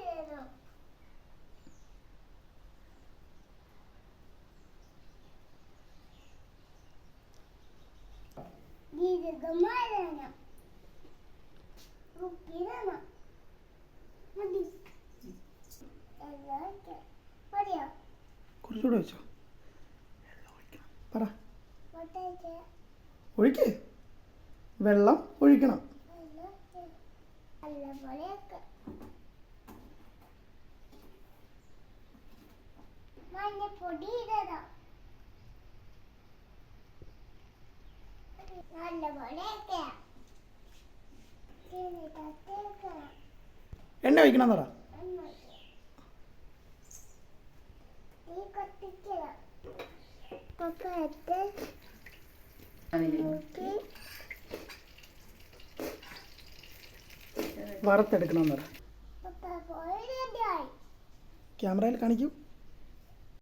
ഇടണം ദീർഘമാരണം മതി. എല്ലാം മതിയോ കുറച്ചുകൂടെ വെച്ചോ. വെള്ളം ഒഴിക്കണം. പറ. ഒഴിക്കേ. വെള്ളം ഒഴിക്കണം. മഞ്ഞപ്പൊടി ഇടണം. എണ്ണ വയ്ക്കണം പറ. വറുത്തെടുക്കണം പറ. റെഡിയായി ക്യാമറയിൽ കാണിക്കൂ.